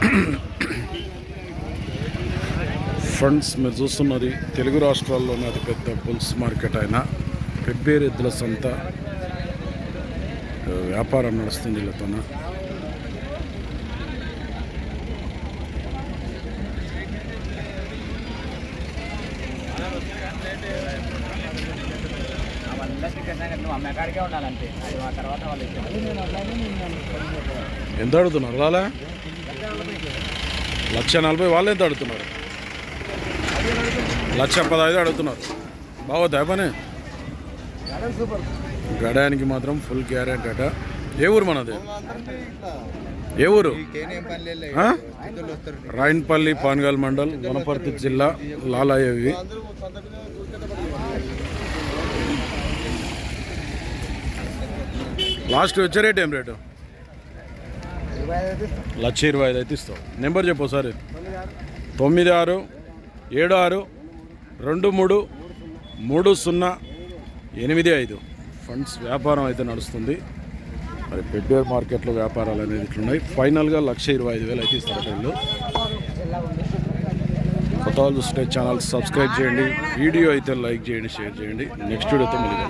Friends మీరు చూస్తున్నది తెలుగు రాష్ట్రాల్లోనే అతిపెద్ద బుల్స్ మార్కెట్ అయిన పెబ్బేరు ఎద్దుల సంత. వ్యాపారం నడుస్తుంది వీళ్ళతోన. నువ్వు అమ్మే కాడికే ఉండాలంటే. అది ఆ తర్వాత వాళ్ళు ఎంత అడుగుతున్నారు లాలా? లక్ష నలభై వాళ్ళు ఎంత అడుగుతున్నారు లక్ష పదహైదు అడుగుతున్నారు. బాగోద్దా పని సూపర్ గడానికి మాత్రం ఫుల్ గ్యారెంటీ అట. ఏ ఊరు మనది? ఏ ఊరు? రాయన్పల్లి పాన్గాల్ మండల్ వనపర్తి జిల్లా లాలాయవి. లాస్ట్ వచ్చే రేట్ ఏం రేటు? లక్ష ఇరవై ఐదు అయితే ఇస్తావు. నెంబర్ చెప్పు ఒకసారి. తొమ్మిది ఆరు ఏడు ఆరు రెండు మూడు మూడు సున్నా ఎనిమిది ఐదు. ఫండ్స్ వ్యాపారం అయితే నడుస్తుంది. మరి పెడ్వేర్ మార్కెట్లో వ్యాపారాలు అనేది ఇట్లున్నాయి. ఫైనల్గా లక్ష ఇరవై ఐదు వేలు అయితే ఇస్తారు వీళ్ళు కొత్త వాళ్ళు చూస్తే ఛానల్ సబ్స్క్రైబ్ చేయండి. వీడియో అయితే లైక్ చేయండి షేర్ చేయండి. నెక్స్ట్ వీడియోతో మళ్ళీ